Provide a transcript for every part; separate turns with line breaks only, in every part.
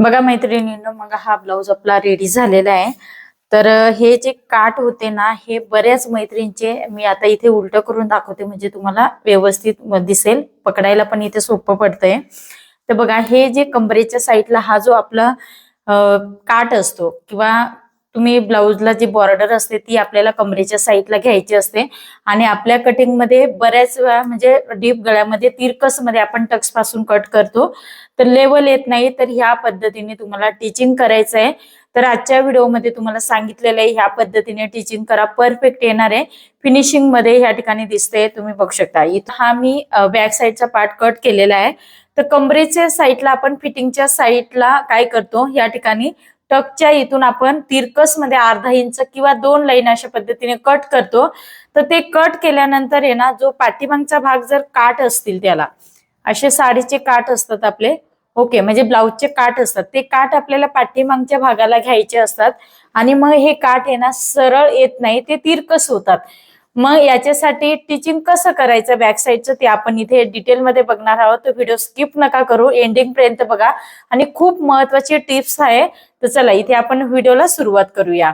बघा मैत्रिणींनो मग हा ब्लाऊज आपला रेडी झालेला आहे. तर हे जे काट होते ना हे बऱ्याच मैत्रिणींचे मी आता इथे उलट करून दाखवते म्हणजे तुम्हाला व्यवस्थित दिसेल. पकडायला पण इथे सोपं पडतंय. तर बघा हे जे कमरेच्या साईडला हा जो आपला काट असतो किंवा तुम्ही ब्लाऊजला जी बॉर्डर असते ती आपल्याला कमरेच्या साईडला घ्यायची असते. आणि आपल्या कटिंगमध्ये बऱ्याच वेळा म्हणजे डीप गळ्यामध्ये तिरकसमध्ये आपण टक्सपासून कट करतो. तर लेवल येत नाही तर ह्या पद्धतीने तुम्हाला टीचिंग करायचं आहे. तर आजच्या व्हिडिओमध्ये तुम्हाला सांगितलेलं आहे ह्या पद्धतीने टीचिंग करा. परफेक्ट येणार आहे. फिनिशिंगमध्ये ह्या ठिकाणी दिसते तुम्ही बघू शकता. इथं हा मी बॅक साईडचा पार्ट कट केलेला आहे. तर कमरेच्या साईडला आपण फिटिंगच्या साईडला काय करतो? या ठिकाणी टकच्या इथून आपण तिरकसमध्ये अर्धा इंच किंवा दोन लाईन अशा पद्धतीने कट करतो. तर ते कट केल्यानंतर आहे ना जो पाठीमागचा भाग जर काट असतील त्याला असे साडीचे काठ असतात आपले. ओके म्हणजे ब्लाऊजचे काठ असतात. ते काठ आपल्याला पाठीमागच्या भागाला घ्यायचे असतात आणि मग हे काठ आहे ना सरळ येत नाही ते तिरकस होतात. मग याच्यासाठी टीचिंग कसं करायचं बॅक साईडचं ते आपण इथे डिटेलमध्ये बघणार आहोत. तो व्हिडिओ स्किप नका करू. एंडिंग पर्यंत बघा. आणि खूप महत्वाची टिप्स आहे. तर चला इथे आपण व्हिडिओला सुरुवात करूया.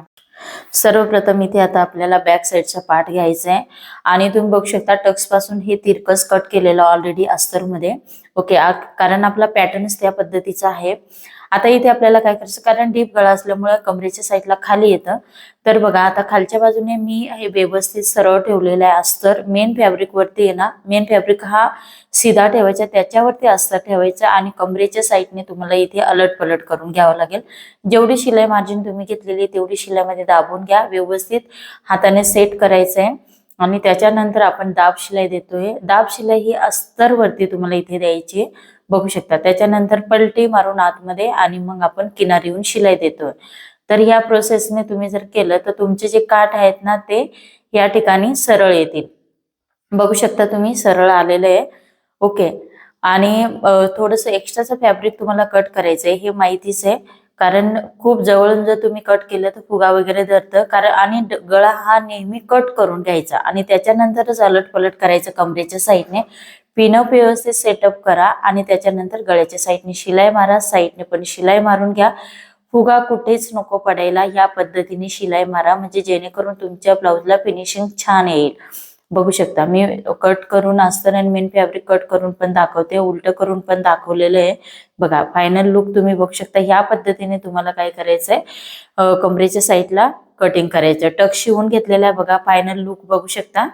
सर्वप्रथम इथे आता आपल्याला बॅक साईडचा पार्ट घ्यायचा आहे. आणि तुम्ही बघू शकता टक्सपासून हे तिरकस कट केलेलं ऑलरेडी अस्तरमध्ये ओके कारण आपला पॅटर्नच त्या पद्धतीचा आहे. आता इथे आपल्याला काय करायचं कारण डीप गळा असल्यामुळे कमरेच्या साईडला खाली येतं. तर बघा आता खालच्या बाजूने मी हे व्यवस्थित सरळ ठेवलेलं आहे अस्तर. मेन फॅब्रिक वरती आहे ना मेन फॅब्रिक हा सीधा ठेवायचा त्याच्यावरती अस्तर ठेवायचं आणि कमरेच्या साईडने तुम्हाला इथे अलट पलट करून घ्यावं लागेल. जेवढी शिलाई मार्जिन तुम्ही घेतलेली तेवढी शिलाईमध्ये दाबून घ्या. व्यवस्थित हाताने सेट करायचं आहे आणि त्याच्यानंतर आपण दाब शिलाई देतोय. दाब शिलाई ही अस्तरवरती तुम्हाला इथे द्यायची आहे. बघू शकता. त्याच्यानंतर पलटी मारून आतमध्ये आणि मग आपण किनारी येऊन शिलाई देतोय. तर ह्या प्रोसेसने तुम्ही जर केलं तर तुमचे जे काठ आहेत ना ते या ठिकाणी सरळ येतील. बघू शकता तुम्ही सरळ आलेलं आहे. ओके आणि थोडस एक्स्ट्राचं फॅब्रिक तुम्हाला कट करायचं आहे हे माहितीच आहे. कारण खूप जवळून जर तुम्ही कट केलं तर फुगा वगैरे धरतं. कारण आणि गळा हा नेहमी कट करून घ्यायचा. आणि त्याच्यानंतरच अलट पलट करायचं कमरेच्या साईडने. पिनअप व्यवस्थित सेटअप करा आणि त्याच्यानंतर गळ्याच्या साईडने शिलाई मारा साईडने पण शिलाई मारून घ्या. फुगा कुठेच नको पडायला. या पद्धतीने शिलाई मारा. म्हणजे जेणेकरून तुमच्या ब्लाऊजला फिनिशिंग छान येईल. बघू शकता. मी कट करून अस्तर आणि मेन फॅब्रिक कट करून पण दाखवते. उलट करून पण दाखवलेलं आहे. बघा फायनल लुक तुम्ही बघू शकता. ह्या पद्धतीने तुम्हाला काय करायचंय? अं, कमरेच्या साईडला कटिंग करायचं टक शिवून घेतलेला आहे बघा. फायनल लुक बघू शकता.